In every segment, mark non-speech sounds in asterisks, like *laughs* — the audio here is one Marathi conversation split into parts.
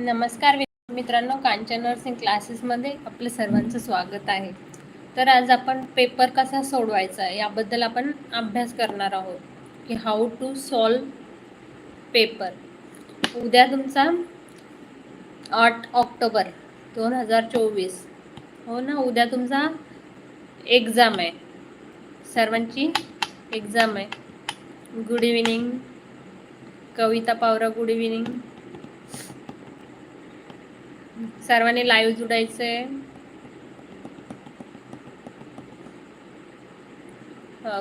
नमस्कार मित्रांनो कांचन नर्सिंग क्लासेसमध्ये आपलं सर्वांचं स्वागत आहे. तर आज आपण पेपर कसा सोडवायचा याबद्दल आपण अभ्यास करणार आहोत की हाऊ टू सॉल्व पेपर उद्या तुमचा आठ ऑक्टोबर दोन हजार चोवीस. हो ना उद्या तुमचा एक्झाम आहे. सर्वांची एक्झाम आहे. Good evening Kavita Pawara good evening सर्वांनी live जुडायचंय.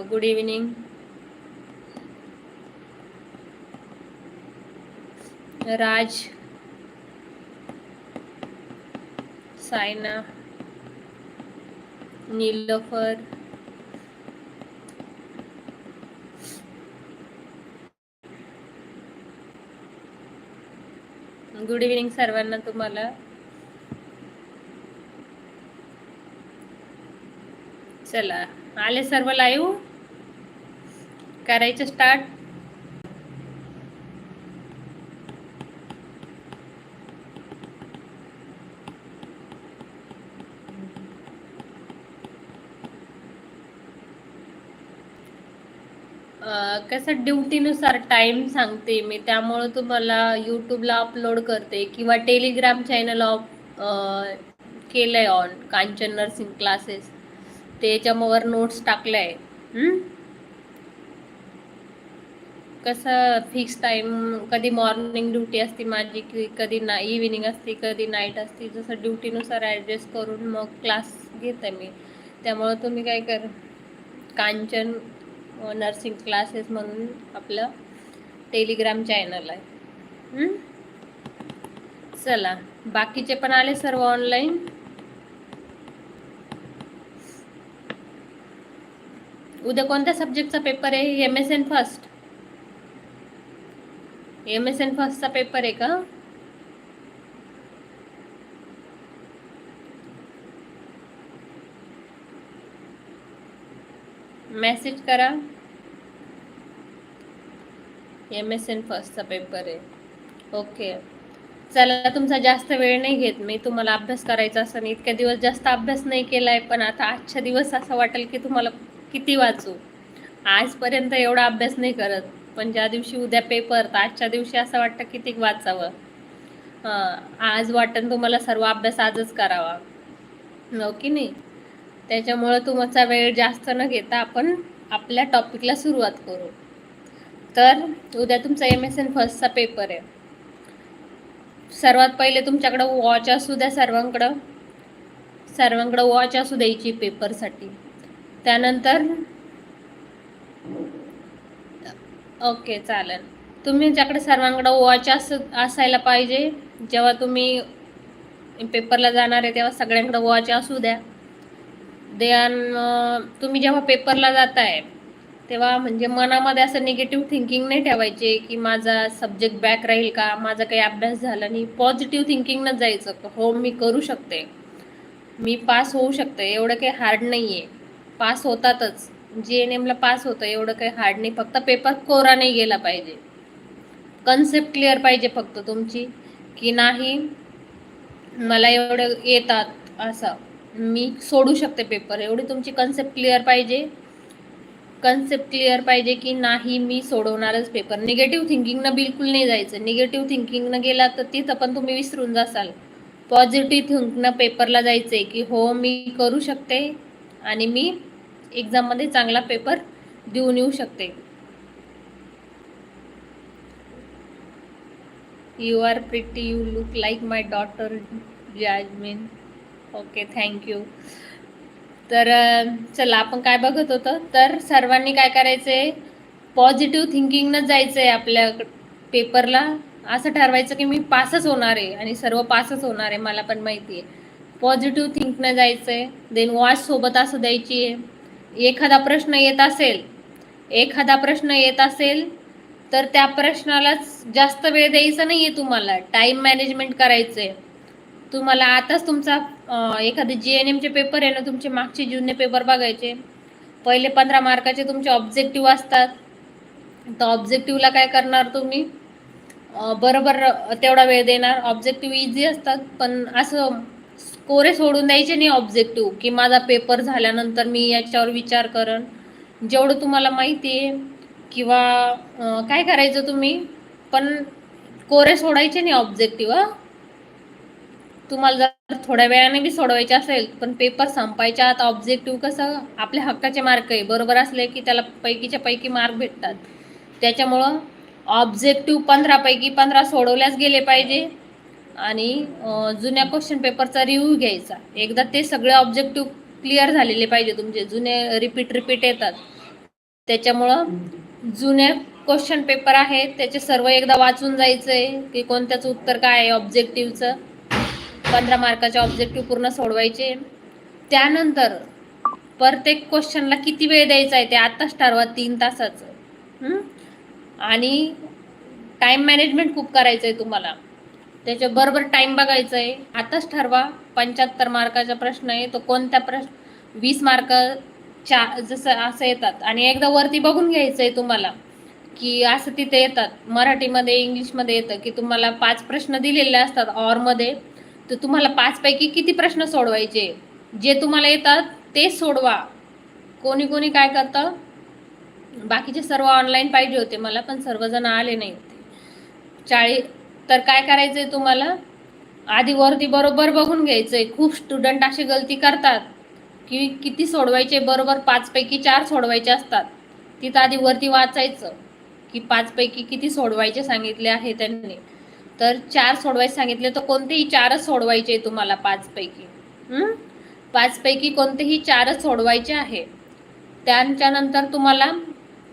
Good evening Raj. Saina. Nilofar. Good evening सर्वांना तुम्हाला. चला आले सर्व लाईव्ह? करायचं स्टार्ट कसं ड्युटीनुसार टाइम सांगते मी त्यामुळं तुम्हाला यूट्यूबला अपलोड करते किंवा टेलिग्राम चॅनल ऑफ केलंय ऑन कांचन नर्सिंग क्लासेस त्याच्यावर नोट्स टाकलाय. आहे कसं फिक्स टाइम कधी मॉर्निंग ड्युटी असते माझी की कधी ना इव्हिनिंग असते कधी नाईट असते जसं ड्युटीनुसार ॲडजस्ट करून मग क्लास घेते मी. त्यामुळं तुम्ही काय कर कांचन नर्सिंग क्लासेस म्हणून आपलं टेलिग्राम चॅनल आहे. चला बाकीचे पण आले सर्व ऑनलाईन उद्या कोणत्या सब्जेक्टचा पेपर आहे? M S N first M S N फर्स्टचा paper आहे का? मेसेज करा. एम एस एन फर्स्टचा पेपर आहे. ओके चला तुमचा जास्त वेळ नाही घेत. मी तुम्हाला अभ्यास करायचा असं इतक्या दिवस जास्त अभ्यास नाही केला आहे पण आता आजच्या दिवस असं वाटेल की तुम्हाला किती वाचू? आजपर्यंत एवढा अभ्यास नाही करत पण ज्या दिवशी उद्या पेपर तर आजच्या दिवशी असं वाटतं किती वाचावं. आज वाटण तुम्हाला सर्व अभ्यास आजच करावा. हो की नाही? त्याच्यामुळं तुमचा वेळ जास्त न घेता आपण आपल्या टॉपिकला सुरुवात करू. तर उद्या तुमचा एम एस एन फर्स्टचा पेपर आहे. सर्वात पहिले तुमच्याकडं वॉच असू द्या सर्वांकडं. सर्वांकडं वॉच असू द्यायची पेपरसाठी त्यानंतर ओके चालेल. तुमच्याकडे सर्वांकडं वॉच अस असायला पाहिजे जेव्हा तुम्ही पेपरला जाणार आहे तेव्हा सगळ्यांकडे वॉच असू द्या. देन तुम्ही जेव्हा पेपरला जाताय तेव्हा म्हणजे मनामध्ये असं निगेटिव्ह थिंकिंग नाही ठेवायचे की माझा सब्जेक्ट बॅक राहील का माझा काही अभ्यास झाला नाही. पॉझिटिव्ह थिंकिंगनंच जायचं. हो मी करू शकते. मी पास होऊ शकते. एवढं काही हार्ड नाही आहे पास होतातच. जी एन एमला पास होतं एवढं काही हार्ड नाही. फक्त पेपर कोरा नाही गेला पाहिजे. कन्सेप्ट क्लिअर पाहिजे फक्त तुमची की नाही मला एवढं येतात असं. मी सोडू शकते पेपर एवढी तुमची कन्सेप्ट क्लिअर पाहिजे. कन्सेप्ट क्लिअर पाहिजे की नाही मी सोडवणारच पेपर निगेटिव्ह थिंकिंगनं बिलकुल नाही जायचं. निगेटिव्ह थिंकिंगनं गेला तर तिथं पण तुम्ही विसरून जासाल. पॉझिटिव्ह थिंकनं पेपरला जायचं आहे की हो मी करू शकते आणि मी एक्झाममध्ये चांगला पेपर देऊन येऊ शकते. You are pretty you look like my daughter Jasmine okay thank you तर चला आपण काय बघत होतं? तर सर्वांनी काय करायचं आहे पॉझिटिव्ह थिंकिंगनं जायचं आहे आपल्या पेपरला असं ठरवायचं की मी पासच होणार आहे आणि सर्व पासच होणार आहे मला पण माहिती आहे पॉझिटिव्ह थिंकनं जायचं आहे देन वॉच सोबत असं द्यायची आहे एखादा प्रश्न येत असेल एखादा प्रश्न येत असेल तर त्या प्रश्नालाच जास्त वेळ द्यायचा नाही आहे तुम्हाला. टाईम मॅनेजमेंट करायचं आहे तुम्हाला आताच तुमचा एखादे जी एन एमचे पेपर आहे ना तुमचे मागचे जुने पेपर बघायचे. पहिले पंधरा मार्काचे तुमचे ऑब्जेक्टिव्ह असतात. तर ऑब्जेक्टिव्हला काय करणार तुम्ही? बरोबर तेवढा वेळ देणार. ऑब्जेक्टिव्ह इझी असतात पण असं कोरे सोडून द्यायचे नाही ऑब्जेक्टिव्ह की माझा पेपर झाल्यानंतर मी याच्यावर विचार करण. जेवढं तुम्हाला माहिती आहे किंवा काय करायचं तुम्ही पण कोरे सोडायचे नाही ऑब्जेक्टिव्ह तुम्हाला जर थोड्या वेळाने बी सोडवायचे असेल पण पेपर संपायच्या आत ऑब्जेक्टिव्ह कसं आपल्या हक्काचे मार्क आहे. बरोबर असले की त्याला पैकीच्या पैकी मार्क भेटतात. त्याच्यामुळं ऑब्जेक्टिव्ह पंधरापैकी पंधरा सोडवल्याच गेले पाहिजे. आणि जुन्या क्वेश्चन पेपरचा रिव्ह्यू घ्यायचा. एकदा ते सगळे ऑब्जेक्टिव्ह क्लिअर झालेले पाहिजे तुमचे. जुने रिपीट रिपीट येतात. त्याच्यामुळं जुने क्वेश्चन पेपर आहेत त्याचे सर्व एकदा वाचून जायचंय की कोणत्याचं उत्तर काय आहे ऑब्जेक्टिव्हचं पंधरा मार्काचे ऑब्जेक्टिव्ह पूर्ण सोडवायचे. त्यानंतर प्रत्येक क्वेश्चनला किती वेळ द्यायचा आहे ते आत्ताच ठरवा तीन तासाचं. आणि टाइम मॅनेजमेंट खूप करायचं आहे तुम्हाला. त्याच्या बरोबर टाइम बघायचा आहे आताच ठरवा पंच्याहत्तर मार्काचा प्रश्न आहे तो कोणत्या प्रश्न वीस मार्क चा जसं असं येतात. आणि एकदा वरती बघून घ्यायचं आहे तुम्हाला की असं तिथे येतात. मराठीमध्ये इंग्लिशमध्ये येतं की तुम्हाला पाच प्रश्न दिलेले असतात ऑरमध्ये तर तुम्हाला पाचपैकी किती प्रश्न सोडवायचे? जे तुम्हाला येतात ते सोडवा. कोणी कोणी काय करतं? बाकीचे सर्व ऑनलाईन पाहिजे होते मला पण सर्वजण आले नाही होते. चाळीस तर काय करायचंय तुम्हाला? आधी वरती बरोबर बघून घ्यायचंय. खूप स्टुडंट अशी गलती करतात की किती सोडवायचे? बरोबर पाचपैकी चार सोडवायचे असतात. तिथं आधी वरती वाचायचं की पाचपैकी किती सोडवायचे सांगितले आहे त्यांनी. तर चार सोडवायचे सांगितले तर कोणतेही चारच सोडवायचे तुम्हाला पाचपैकी. पाचपैकी कोणतेही चारच सोडवायचे आहे. त्यांच्यानंतर तुम्हाला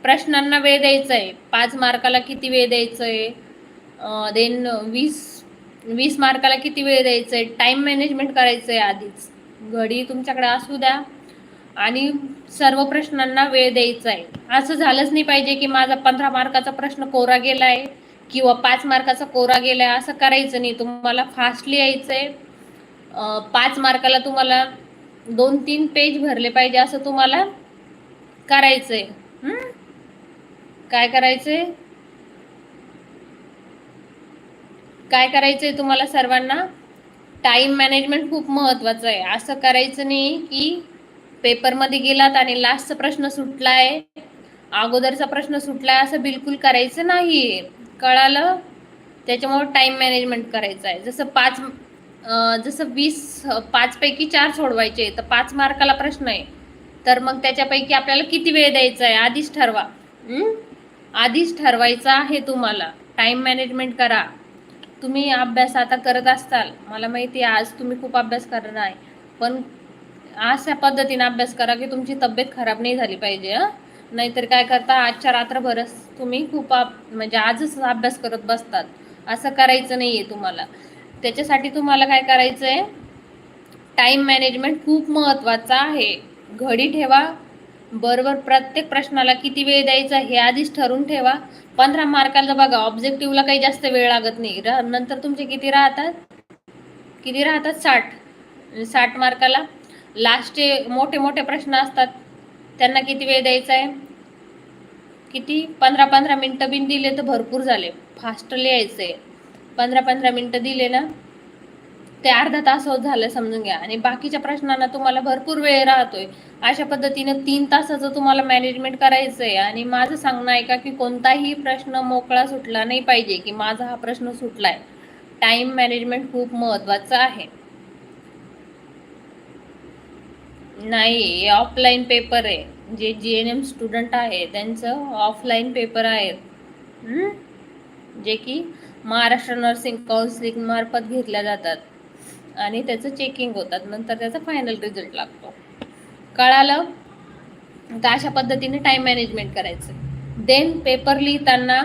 प्रश्नांना वेळ द्यायचा आहे पाच मार्काला किती वेळ द्यायचं आहे देन वीस वीस मार्काला किती वेळ द्यायचं आहे टाईम मॅनेजमेंट करायचं आहे आधीच. घडी तुमच्याकडे असू द्या. आणि सर्व प्रश्नांना वेळ द्यायचा आहे असं झालंच नाही पाहिजे की माझा पंधरा मार्काचा प्रश्न कोरा गेला आहे किंवा पाच मार्काचा कोरा गेला आहे असं करायचं नाही. तुम्हाला फास्टली यायचं आहे पाच मार्काला तुम्हाला दोन तीन पेज भरले पाहिजे असं तुम्हाला करायचं आहे काय करायचं आहे काय करायचं आहे तुम्हाला सर्वांना? टाइम मॅनेजमेंट खूप महत्वाचं आहे. असं करायचं नाही की पेपरमध्ये गेलात आणि लास्टचा प्रश्न सुटलाय अगोदरचा प्रश्न सुटला आहे असं बिलकुल करायचं नाही कळालं? त्याच्यामुळे टाइम मॅनेजमेंट करायचं आहे. जसं पाच जसं वीस पाचपैकी चार सोडवायचे तर पाच मार्काला प्रश्न आहे. तर मग त्याच्यापैकी आपल्याला किती वेळ द्यायचा आहे? आधीच ठरवा. आधीच ठरवायचं आहे तुम्हाला. टाइम मॅनेजमेंट करा. तुम्ही अभ्यास आता करत असताल. मला माहिती आहे आज तुम्ही खूप अभ्यास करणार आहे. पण अशा पद्धतीने अभ्यास करा की तुमची तब्येत खराब नाही झाली पाहिजे नाहीतर काय करता आजच्या रात्रभरच तुम्ही खूप आप- म्हणजे आजच अभ्यास करत बसतात. असं करायचं नाही आहे तुम्हाला. त्याच्यासाठी तुम्हाला काय करायचं आहे टाइम मॅनेजमेंट खूप महत्त्वाचा आहे. घडी ठेवा बरोबर प्रत्येक प्रश्नाला किती वेळ द्यायचा हे आधीच ठरवून ठेवा. पंधरा मार्काला बघा ऑब्जेक्टिव्हला काही जास्त वेळ लागत नाही. र- नंतर तुमचे किती राहतात? किती राहतात? साठ. साठ मार्काला. लास्टचे मोठे मोठे प्रश्न असतात. त्यांना किती वेळ द्यायचा आहे? किती? पंधरा पंधरा मिनटं बिन दिले तर भरपूर झाले. फास्ट लिहायचं आहे पंधरा पंधरा मिनटं दिले ना? ते अर्धा तास होत झालं समजून घ्या. आणि बाकीच्या प्रश्नांना तुम्हाला भरपूर वेळ राहतोय. अशा पद्धतीने तीन तासाचं तुम्हाला मॅनेजमेंट करायचं आहे आणि माझं सांगणं आहे का की कोणताही प्रश्न मोकळा सुटला नाही पाहिजे की माझा हा प्रश्न सुटलाय. टाइम मॅनेजमेंट खूप महत्वाचं आहे. नाही ऑफलाईन पेपर आहे. जे जी एन एम स्टुडंट आहे त्यांचं ऑफलाईन पेपर आहेत जे की महाराष्ट्र नर्सिंग काउन्सिलिंग मार्फत घेतल्या जातात. आणि त्याचं चेकिंग होतात. नंतर त्याचा फायनल रिझल्ट लागतो. कळालं? तर अशा पद्धतीने टाइम मॅनेजमेंट करायचं. देन पेपर लिहिताना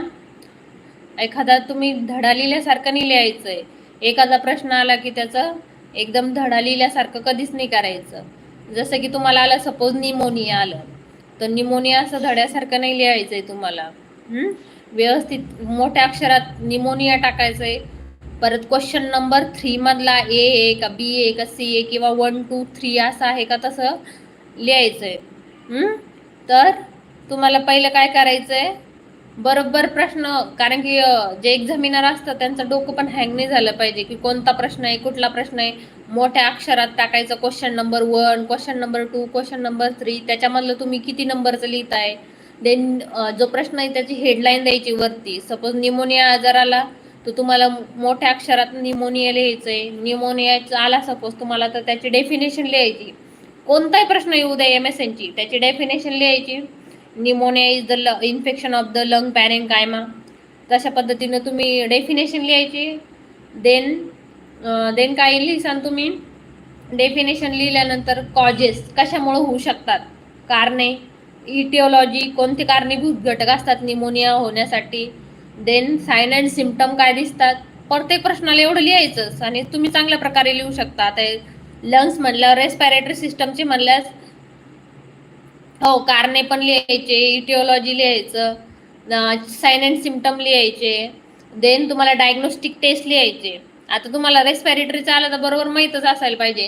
एखादा तुम्ही धडा लिहिल्यासारखं नाही लिहायचंय. एखादा प्रश्न आला की त्याचं एकदम धडा लिहिल्यासारखं कधीच नाही करायचं. जसं की तुम्हाला आलं सपोज निमोनिया आलं. तर निमोनिया असं धड्यासारखं नाही लिहायचंय तुम्हाला. व्यवस्थित मोठ्या अक्षरात निमोनिया टाकायचंय. परत क्वेश्चन नंबर थ्री मधला ए आहे का बी आहे का सी आहे किंवा वन टू थ्री असं आहे का तसं लिहायचं आहे तर तुम्हाला पहिलं काय करायचं आहे बरोबर प्रश्न कारण की जे एक्झामिनर असतं त्यांचं डोकं पण हँग नाही झालं पाहिजे की कोणता प्रश्न आहे कुठला प्रश्न आहे. मोठ्या अक्षरात टाकायचं question number one question number two question number three त्याच्यामधलं तुम्ही किती नंबरचं लिहिताय? देन जो प्रश्न आहे त्याची हेडलाईन द्यायची वरती. सपोज निमोनिया आजाराला तर तुम्हाला मोठ्या अक्षरात निमोनिया लिहायचंय. निमोनियाचा आला सपोज तुम्हाला तर त्याची डेफिनेशन लिहायची. कोणताही प्रश्न येऊ द्या एम एस एनची त्याची डेफिनेशन लिहायची. निमोनिया इज द ल infection of the lung parenchyma तशा पद्धतीनं तुम्ही डेफिनेशन लिहायची. देन देन काय लिहिसान तुम्ही? डेफिनेशन लिहिल्यानंतर कॉजेस कशामुळे होऊ शकतात? कारणे? इटिओलॉजी कोणते कारणीभूत घटक असतात निमोनिया होण्यासाठी? देन साईन अँड सिमटम काय दिसतात? प्रत्येक प्रश्नाला एवढं लिहायचंच आणि तुम्ही चांगल्या प्रकारे लिहू शकता. आता लंग्स म्हणल्यावर रेस्पायरेटरी सिस्टमचे म्हणल्यास हो कारणे पण लिहायचे इटिओलॉजी लिहायचं साईन अँड सिमटम लिहायचे देन तुम्हाला डायग्नोस्टिक टेस्ट लिहायचे. आता तुम्हाला रेस्पिरेटरीचं आलं तर बरोबर माहीतच असायला पाहिजे.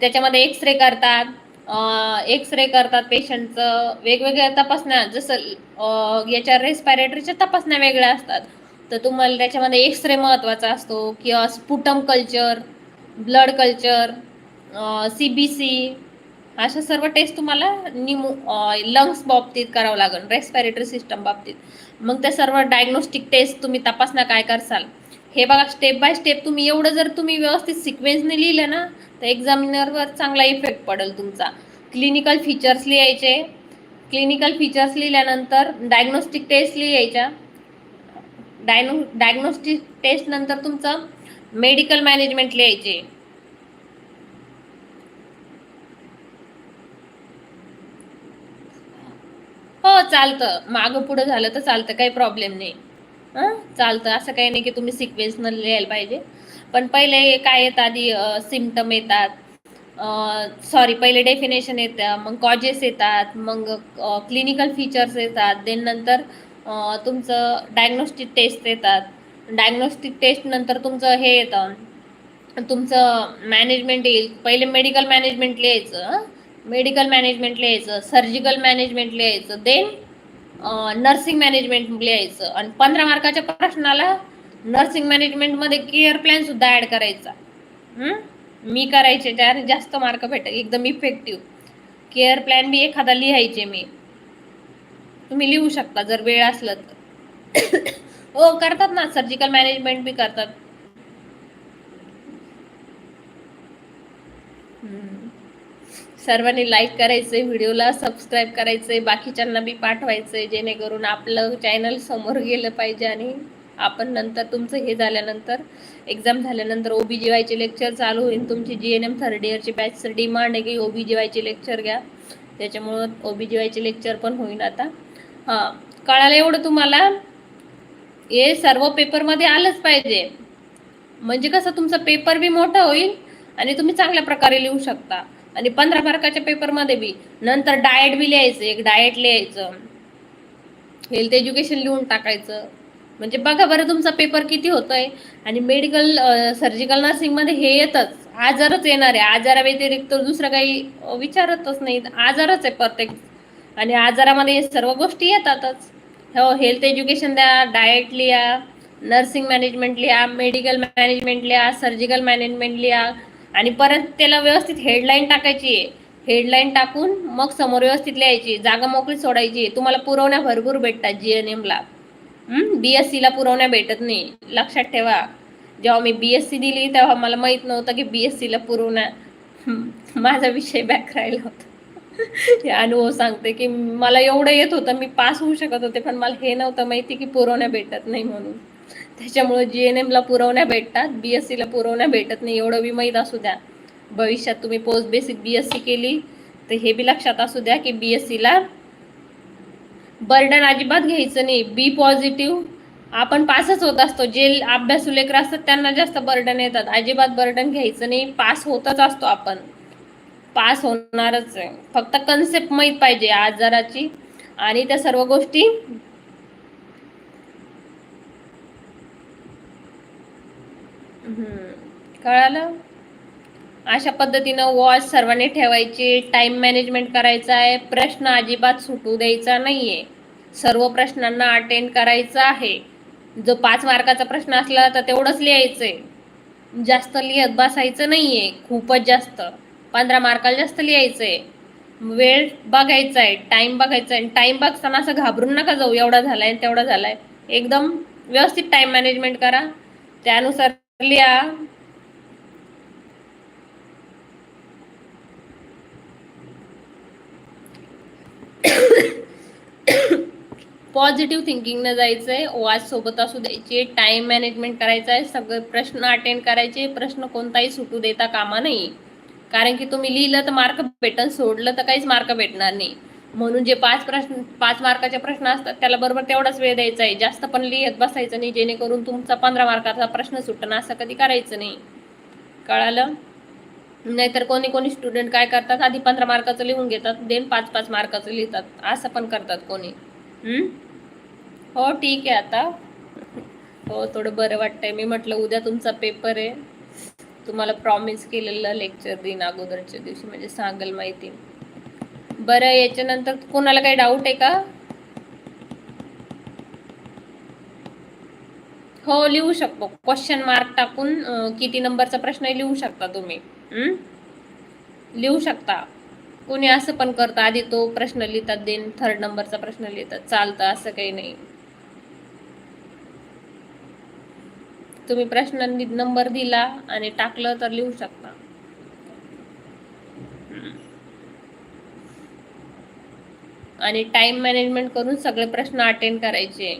त्याच्यामध्ये एक्स रे करतात एक्स रे करतात पेशंटचं वेगवेगळ्या तपासण्या जसं याच्या रेस्पायरेटरीच्या तपासण्या वेगळ्या असतात. तर तुम्हाला त्याच्यामध्ये एक्स रे महत्त्वाचा असतो किंवा sputum culture blood culture C B C अशा सर्व टेस्ट तुम्हाला निमो लंग्स बाबतीत करावं लागेल रेस्पायरेटरी सिस्टम बाबतीत. मग त्या सर्व डायग्नोस्टिक टेस्ट तुम्ही तपासण्या काय करसाल? हे बघा स्टेप बाय स्टेप तुम्ही एवढं जर तुम्ही व्यवस्थित सिक्वेन्सने लिहिलं ना तर एक्झामिनरवर चांगला इफेक्ट पडेल तुमचा. क्लिनिकल फीचर्स लिहायचे. क्लिनिकल फीचर्स लिहिल्यानंतर डायग्नोस्टिक टेस्ट लिहायच्या. डायनो डायग्नोस्टिक टेस्ट नंतर तुमचं मेडिकल मॅनेजमेंट लिहायचे. हो चालतं. मागं पुढं झालं तर चालतं काही प्रॉब्लेम नाही. हां? चालतं. असं काही नाही की तुम्ही सिक्वेन्सनं लिहायला पाहिजे. पण पहिले काय येतं आधी सिमटम येतात. सॉरी पहिले डेफिनेशन येतं मग कॉजेस येतात मग क्लिनिकल फीचर्स येतात. देन नंतर तुमचं डायग्नोस्टिक टेस्ट येतात. डायग्नोस्टिक टेस्ट नंतर तुमचं हे येतं. तुमचं मॅनेजमेंट येईल. पहिले मेडिकल मॅनेजमेंट लिहायचं मेडिकल मॅनेजमेंट लिहायचं सर्जिकल मॅनेजमेंट लिहायचं. देन नर्सिंग मॅनेजमेंट लिहायचं आणि पंधरा मार्काच्या प्रश्नाला नर्सिंग मॅनेजमेंटमध्ये केअर प्लॅन सुद्धा ऍड करायचा. मी करायचे त्याने जास्त मार्क भेटेल एकदम इफेक्टिव्ह केअर प्लॅन बी एखादा लिहायचे मी. तुम्ही लिहू शकता जर वेळ असलं तर. *coughs* हो करतात ना सर्जिकल मॅनेजमेंट बी करतात. हम्म. सर्वांनी लाईक करायचंय व्हिडिओला सबस्क्राईब करायचंय बाकीच्यांना बी पाठवायचंय जेणेकरून आपलं चॅनल समोर गेलं पाहिजे आणि आपण नंतर तुमचं हे झाल्यानंतर एक्झाम झाल्यानंतर ओबी जी वायचे लेक्चर चालू होईल. तुमची जी एन एम थर्ड इयरची बॅच डिमांड आहे की ओबी जी वायचे लेक्चर घ्या. त्याच्यामुळं ओबी जी वायचे लेक्चर पण होईल आता. हां कळालं एवढं तुम्हाला? हे सर्व पेपरमध्ये आलंच पाहिजे. म्हणजे कसं तुमचा पेपर बी मोठा होईल आणि तुम्ही चांगल्या प्रकारे लिहू शकता. आणि पंधरा मार्काच्या पेपरमध्ये बी. नंतर डाएट बी लिहायचं एक डाएट लिहायचं. हेल्थ एज्युकेशन लिहून टाकायचं. म्हणजे बघा बरं तुमचा पेपर किती होतोय. आणि मेडिकल सर्जिकल नर्सिंगमध्ये हे येतच. आजारच येणार. आहे आजाराव्यतिरिक्त दुसरं काही विचारतच नाही आजारच आहे प्रत्येक. आणि आजारामध्ये सर्व गोष्टी येतातच. हो हेल्थ एज्युकेशन द्या डाएट लिहा नर्सिंग मॅनेजमेंट लिहा मेडिकल मॅनेजमेंट लिहा सर्जिकल मॅनेजमेंट लिहा. आणि परत त्याला व्यवस्थित हेडलाईन टाकायची आहे. हेडलाईन टाकून मग समोर व्यवस्थित लिहायची. जागा मोकळी सोडायची. तुम्हाला पुरवण्या भरपूर भेटतात जी एन एमला बी एस सीला पुरवण्या भेटत नाही. लक्षात ठेवा. जेव्हा मी बी एस सी दिली तेव्हा मला माहीत नव्हतं की बी एस सीला पुरवण्या *laughs* माझा विषय बॅक राहिला होता. हे अनुभव सांगते की मला एवढं येत होतं मी पास होऊ शकत होते पण मला हे नव्हतं माहिती की पुरवण्या भेटत नाही म्हणून. त्याच्यामुळे जी एन एमला पुरवण्या भेटतात बी एस सीला पुरवण्या भेटत नाही एवढं बी माहीत असू द्या. भविष्यात तुम्ही post basic B S C केली तर हे बी लक्षात असू द्या की बी एस सीला बर्डन अजिबात घ्यायचं नाही. बी पॉझिटिव्ह आपण पासच होत असतो. जे अभ्यासू लेकर असतात त्यांना जास्त बर्डन येतात. अजिबात बर्डन घ्यायचं नाही. पास होतच असतो आपण. पास होणारच आहे. फक्त कन्सेप्ट माहीत पाहिजे आजाराची आणि त्या सर्व गोष्टी कळालं? अशा पद्धतीनं वॉच सर्वांनी ठेवायची टाइम मॅनेजमेंट करायचा आहे प्रश्न अजिबात सुटू द्यायचा नाहीये. सर्व प्रश्नांना अटेंड करायचं आहे. जो पाच मार्काचा प्रश्न असला तर तेवढंच लिहायचंय. जास्त लिहत बसायचं नाहीये खूपच जास्त. पंधरा मार्काला जास्त लिहायचंय. वेळ बघायचा आहे टाइम बघायचा आहे टाइम बघताना असं घाबरून नका जाऊ एवढा झालाय आणि तेवढा झालाय. एकदम व्यवस्थित टाइम मॅनेजमेंट करा. त्यानुसार लिहा पॉझिटिव्ह थिंकिंगनं जायचंय वाच सोबत असू द्यायचे टाइम मॅनेजमेंट करायचं आहे सगळे प्रश्न अटेंड करायचे प्रश्न कोणताही सुटू देता कामा नाही कारण की तुम्ही लिहिलं तर मार्क भेटन सोडलं तर काहीच मार्क भेटणार नाही. म्हणून जे पाच प्रश्न पाच मार्काचे प्रश्न असतात त्याला बरोबर तेवढाच वेळ द्यायचा आहे. जास्त पण लिहित बसायचं नाही जेणेकरून तुमचा पंधरा मार्काचा प्रश्न सुटणं असं कधी करायचं नाही. कळालं? नाहीतर कोणी कोणी स्टुडंट काय करतात आधी पंधरा मार्काचं लिहून घेतात देन पाच पाच मार्काचं लिहितात. असं पण करतात कोणी. हो ठीक आहे आता. हो थोडं बरं वाटतंय. मी म्हटलं उद्या तुमचा पेपर आहे. तुम्हाला प्रॉमिस केलेलं लेक्चर दिन अगोदरच्या दिवशी म्हणजे सांगेल माहिती. बरं याच्यानंतर कोणाला काही डाऊट आहे का? हो लिहू शकतो. क्वेश्चन मार्क टाकून किती नंबरचा प्रश्न लिहू शकता तुम्ही. हम्म? लिहू शकता. कोणी असं पण करतं आधी तो प्रश्न लिहितात देन थर्ड नंबरचा प्रश्न लिहितात. चालतं असं काही नाही. तुम्ही प्रश्न नंबर दिला आणि टाकलं तर लिहू शकता. आणि टाइम मॅनेजमेंट करून सगळे प्रश्न अटेंड करायचे.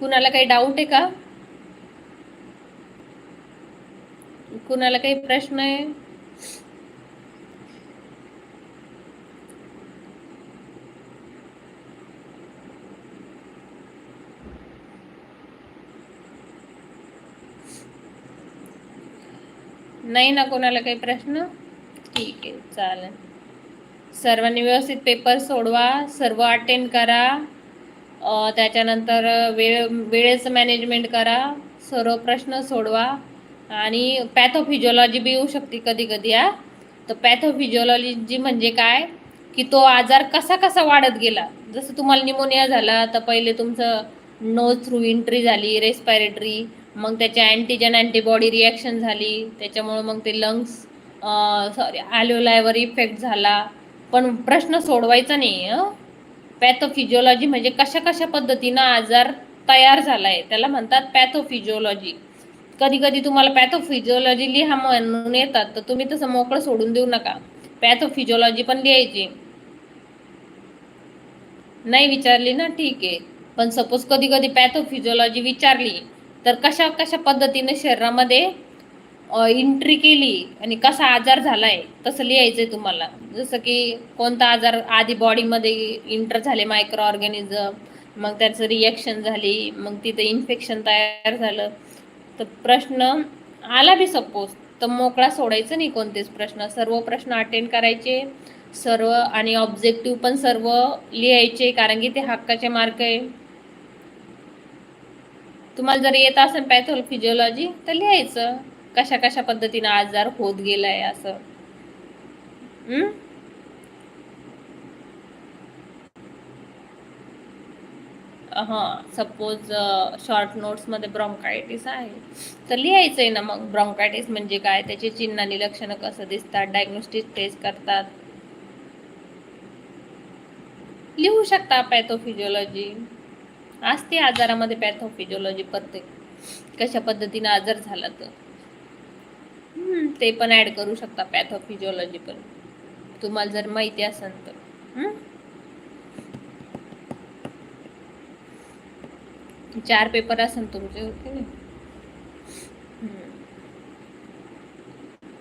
कुणाला काही डाऊट आहे का? कुणाला काही प्रश्न आहे? नाही ना कोणाला काही प्रश्न? ठीक आहे चालेल. सर्वांनी व्यवस्थित पेपर सोडवा सर्व अटेंड करा त्याच्यानंतर वेळ वेळेचं मॅनेजमेंट करा सर्व प्रश्न सोडवा आणि पॅथोफिजिओलॉजी बी येऊ शकते कधी कधी हा. तर पॅथोफिजिओलॉजी म्हणजे काय? की तो आजार कसा कसा वाढत गेला? जसं तुम्हाला निमोनिया झाला तर पहिले तुमचं नोज थ्रू एंट्री झाली रेस्पायरेटरी मग त्याच्या अँटीजन अँटीबॉडी रिॲक्शन झाली त्याच्यामुळं मग ते लंग्स सॉरी आलोलायवर इफेक्ट झाला. पण प्रश्न सोडवायचा नाही पॅथोफिजिओलॉजी म्हणजे कशा कशा पद्धतीनं आजार तयार झालाय त्याला म्हणतात पॅथोफिजिओलॉजी कधी कधी तुम्हाला पॅथोफिजिओलॉजी लिहा म्हणून येतात तर तुम्ही तसं मोकळं सोडून देऊ नका. पॅथोफिजिओलॉजी पण लिहायची. नाही विचारली ना ठीक आहे. पण सपोज कधी कधी पॅथोफिजिओलॉजी विचारली तर कशा कशा पद्धतीने शरीरामध्ये एंट्री केली आणि कसा आजार झालाय तसं लिहायचंय तुम्हाला. जसं की कोणता आजार आधी बॉडीमध्ये इंटर झाले मायक्रो ऑर्गॅनिझम मग त्याचं रिॲक्शन झाली मग तिथं इन्फेक्शन तयार झालं. तर प्रश्न आला बी सपोज तर मोकळा सोडायचं नाही कोणतेच प्रश्न. सर्व प्रश्न अटेंड करायचे सर्व आणि ऑब्जेक्टिव्ह पण सर्व लिहायचे कारण की ते हक्काचे मार्क आहे. तुम्हाला जर येत असेल पॅथोफिजिओलॉजी तर लिहायचं. कशा कशा पद्धतीनं आजार होत गेलाय असं. हम्म? हा सपोज शॉर्ट नोट्समध्ये ब्रॉन्कायटिस आहे. तर लिहायचं आहे ना मग ब्रॉन्कायटिस म्हणजे काय? त्याची चिन्ह आणि लक्षणं कसं दिसतात? डायग्नोस्टिक टेस्ट करतात. लिहू शकता पॅथोफिजिओलॉजी असते आजारामध्ये पॅथोफिजिओलॉजी प्रत्येक कशा पद्धतीने आजार झाला तर. ते पण ऍड करू शकता पॅथोफिजिओलॉजी पण. तुम्हाला जर माहिती असेल तर. हम्म? चार पेपर असेल तुमचे होते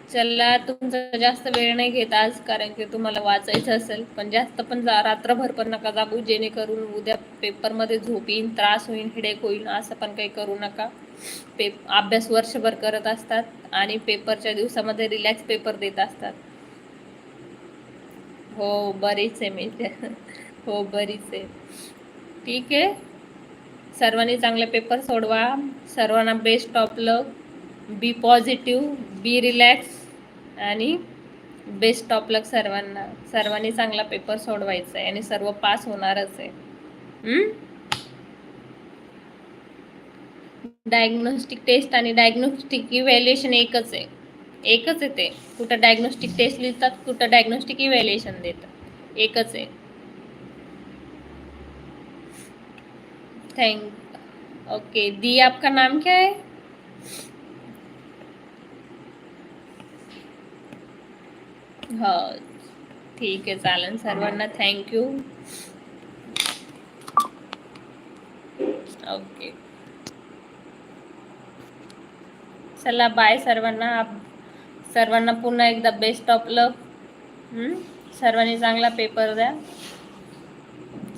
चला तुमचा जास्त वेळ नाही घेत आज कारण की तुम्हाला वाचायचं असेल. पण जास्त पण जा रात्रभर पण नका जागू जेणेकरून उद्या पेपरमध्ये झोप येईन त्रास होईल हिडेक होईल असं पण काही करू नका. पे अभ्यास वर्षभर करत असतात आणि पेपरच्या दिवसामध्ये रिलॅक्स पेपर देत असतात. हो बरीच आहे मी. हो बरीच आहे. ठीक आहे. सर्वांनी चांगले पेपर सोडवा. सर्वांना best of luck be positive be relax आणि बेस्ट ऑफ लक सर्वांना. सर्वांनी चांगला पेपर सोडवायचा आहे आणि सर्व पास होणारच आहे. डायग्नोस्टिक टेस्ट आणि डायग्नोस्टिक इव्हॅल्युएशन एकच आहे. एकच आहे ते. कुठं डायग्नोस्टिक टेस्ट लिहितात कुठं डायग्नोस्टिक इव्हॅल्युएशन देतात. एकच आहे. थैंक ओके दी आपका नाम क्या है? हो ठीक आहे चालेल. सर्वांना थँक्यू ओके चला बाय सर्वांना. सर्वांना पुन्हा एकदा बेस्ट ऑफ लक सर्वांनी चांगला पेपर द्या.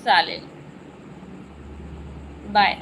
चालेल. बाय